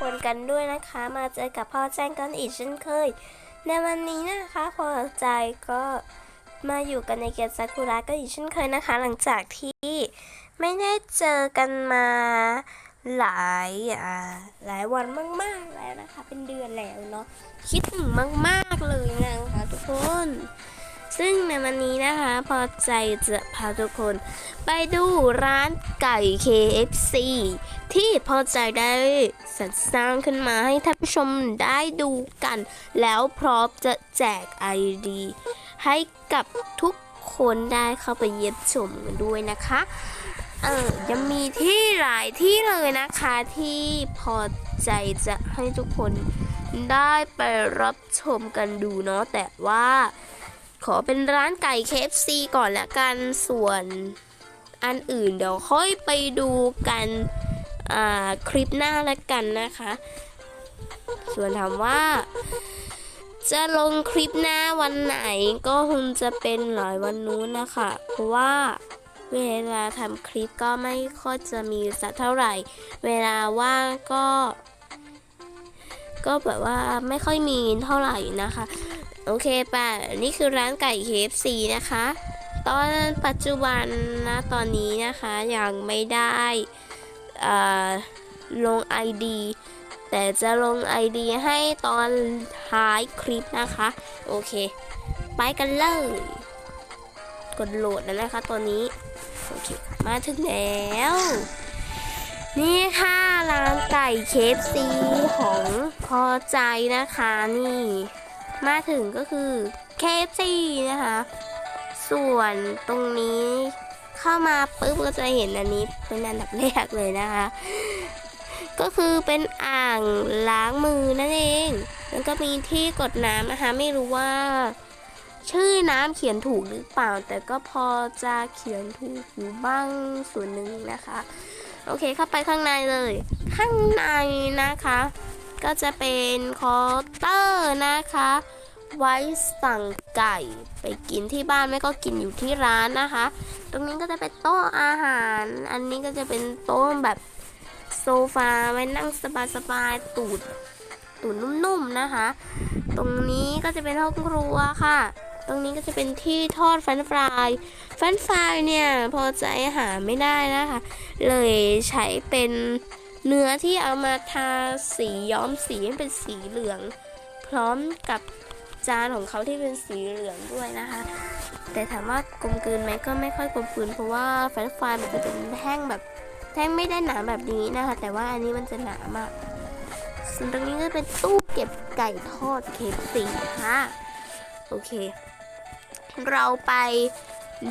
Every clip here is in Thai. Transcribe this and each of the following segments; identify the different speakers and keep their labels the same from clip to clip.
Speaker 1: คนกันด้วยนะคะ มาเจอกับพ่อแจ้งกันอีกเช่นเคย ในวันนี้นะคะพอใจก็มาอยู่กันในเกตซากุระก็อีกเช่นเคยนะคะ หลังจากที่ไม่ได้เจอกันมาหลายอ่าหลายวันมาก ๆ แล้วนะคะ เป็นเดือนแล้วเนาะคิดถึงมาก ๆ เลยนะคะทุกคน ซึ่งในวันนี้นะคะ พอใจจะพาทุกคน ไปดูร้านไก่ KFC ที่พอใจได้สรรสร้างขึ้นมาให้ท่านผู้ชมได้ดูกัน แล้วพร้อมจะแจก ID ให้กับทุกคนได้เข้าไปเยี่ยมชมกันด้วยนะคะ เออยังมีที่หลายที่เลยนะคะที่พอใจจะให้ทุกคนได้ไปรับชมกันดูเนาะแต่ว่า ขอเป็นร้านไก่ KFC ก่อนละกันส่วนอันอื่นเดี๋ยวค่อยไปดูกันคลิปหน้าละกันนะคะ ส่วนถามว่า จะลงคลิปหน้าวันไหนก็คงจะเป็นหลายวันนู้นนะคะ เพราะว่าเวลาทำคลิปก็ไม่ค่อยจะมีสักเท่าไหร่ เวลาว่างก็ ก็แบบว่าไม่ค่อยมีเท่าไหร่นะคะ โอเคป่ะนี่คือร้านไก่ KFC นะคะ ตอนปัจจุบันนะตอนนี้นะคะยังไม่ได้อ่อลง ID แต่จะลง ID ให้ตอนท้ายคลิปนะคะ โอเค ไปกันเลยกดโหลดแล้วนะคะตอนนี้ โอเค มาถึงแล้ว นี่ค่ะ ร้านไก่ KFC ของพอใจนะคะนี่ มาถึงก็คือ KFC นะคะ ส่วนตรงนี้เข้ามาปุ๊บก็จะเห็นอันนี้เป็นอันดับแรกเลยนะคะ ก็คือเป็นอ่างล้างมือนั่นเองแล้วก็มีที่กดน้ำนะคะ ไม่รู้ว่า ชื่อน้ำเขียนถูกหรือเปล่า แต่ก็พอจะเขียนถูกอยู่บ้างส่วนหนึ่งนะคะ โอเคเข้าไปข้างในเลย ข้างในนะคะ ก็จะเป็นคาน์เตอร์นะคะ ไว้สั่งไก่ไปกินที่บ้านไม่ก็กินอยู่ที่ร้านนะคะ ตรงนี้ก็จะเป็นโต๊ะอาหาร อันนี้ก็จะเป็นโต๊ะแบบโซฟาไว้นั่งสบายๆตูดตูดนุ่มๆนะคะ ตรงนี้ก็จะเป็นห้องครัวค่ะ ตรงนี้ก็จะเป็นที่ทอดเฟรนฟรายเฟรนฟรายเนี่ยพอใจหาไม่ได้นะคะ เลยใช้เป็นเนื้อที่เอามาทาสีย้อมสีให้เป็นสีเหลือง พร้อมกับจานของเขาที่เป็นสีเหลืองด้วยนะคะ แต่ถามว่ากลมกลืนไหมก็ไม่ค่อยกลมกลืนเพราะว่าแฟรนฟรายมันจะเป็นแท่งแบบแท่งไม่ได้หนาแบบนี้นะคะ แต่ว่าอันนี้มันจะหนามากส่วนตรงนี้ก็เป็นตู้เก็บไก่ทอดเคฟซีค่ะ โอเค เราไป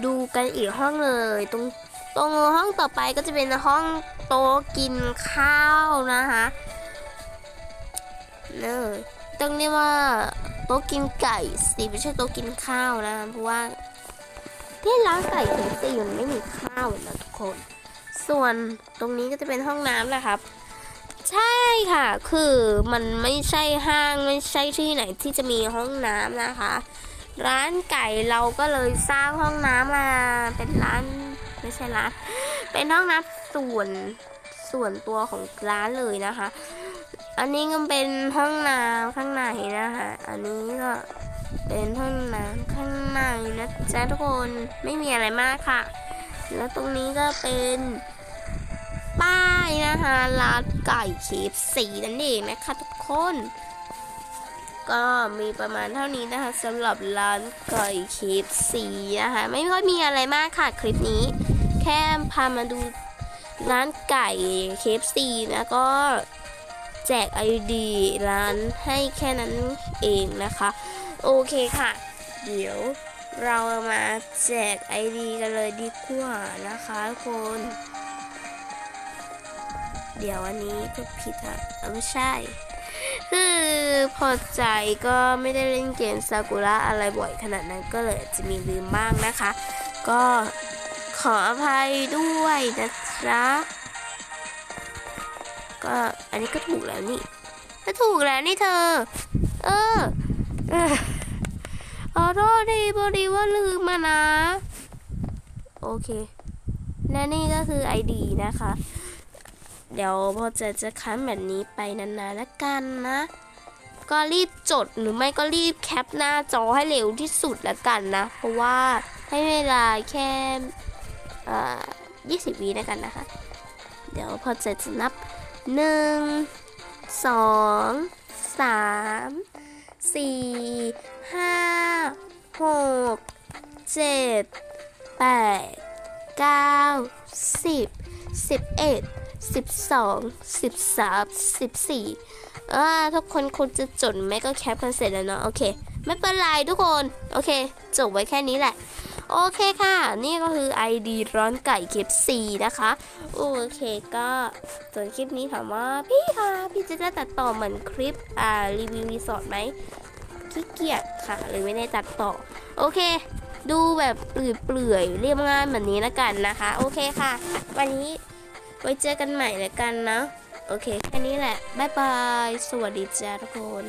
Speaker 1: ดูกันอีกห้องเลย ตรงตรงห้องต่อไปก็จะเป็นห้องโต๊ะกินข้าวนะคะเนอต้องเรียกว่าโต๊ะกินไก่สิไม่ใช่โต๊ะกินข้าวนะเพราะว่าที่ร้านไก่ถึงสี่มันไม่มีข้าวนะทุกคน ส่วนตรงนี้ก็จะเป็นห้องน้ำนะครับ ใช่ค่ะ คือมันไม่ใช่ห้างไม่ใช่ที่ไหนที่จะมีห้องน้ำนะคะ ร้านไก่เราก็เลยสร้างห้องน้ำมาเป็นร้านไม่ใช่ร้านเป็นห้องน้ำส่วนส่วนตัวของร้านเลยนะคะ อันนี้ก็เป็นห้องน้ำข้างในนะคะ อันนี้ก็เป็นห้องน้ำข้างในนะจ๊ะทุกคนไม่มีอะไรมากค่ะ แล้วตรงนี้ก็เป็นป้ายนะคะร้านไก่เคฟสีนั่นเองนะคะทุกคน ก็มีประมาณเท่านี้นะคะสำหรับร้านไก่เคฟซีนะคะ ไม่ค่อยมีอะไรมากค่ะคลิปนี้ แค่พามาดูร้านไก่เคฟซีแล้วก็แจก ID ร้านให้แค่นั้นเองนะคะ โอเคค่ะ เดี๋ยวเรามาแจก ID กันเลยดีกว่านะคะทุกคนเดี๋ยวอันนี้ก็ผิดอะไม่ใช่ คือ พอใจก็ไม่ได้เล่นเกมซากุระอะไรบ่อยขนาดนั้นก็เลยอาจจะมีลืมบ้างนะคะ ก็ขออภัยด้วยนะครับก็อันนี้ก็ถูกแล้วนี่ก็ถูกแล้วนี่เธอเออเออขอโทษทีพอดีว่าลืมมานะ โอเค และนี่ก็คือ ID นะคะ เดี๋ยวพอจะจะค้างแบบนี้ไปนานๆแล้วกันนะ ก็รีบจดหรือไม่ก็รีบแคปหน้าจอให้เร็วที่สุดแล้วกันนะ เพราะว่าให้เวลาแค่เอ่อ20วิแล้วกันนะคะ เดี๋ยวพอเจะจะนับ1 2 3 4 5 6 7 8 9 10 11 12 13 14อ่าทุกคนคงจะจดไม่ก็แคปกันเสร็จแล้วเนาะโอเค ไม่เป็นไรทุกคน โอเค จบไว้แค่นี้แหละ โอเคค่ะ นี่ก็คือ ID ร้อนไก่เคฟซีนะคะ โอเคก็ส่วนคลิปนี้ถามว่า พี่คะพี่จะได้ตัดต่อเหมือนคลิปอ่ารีวิวรีสอร์ทไหมขี้เกียจค่ะหรือไม่ได้ตัดต่อ โอเค ดูแบบเปลื่อยๆเรียบง่ายแบบนี้แล้วกันนะคะ โอเคค่ะ วันนี้ ไว้เจอกันใหม่แล้วกันนะ โอเค แค่นี้แหละ บ๊ายบาย สวัสดีจ้าทุกคน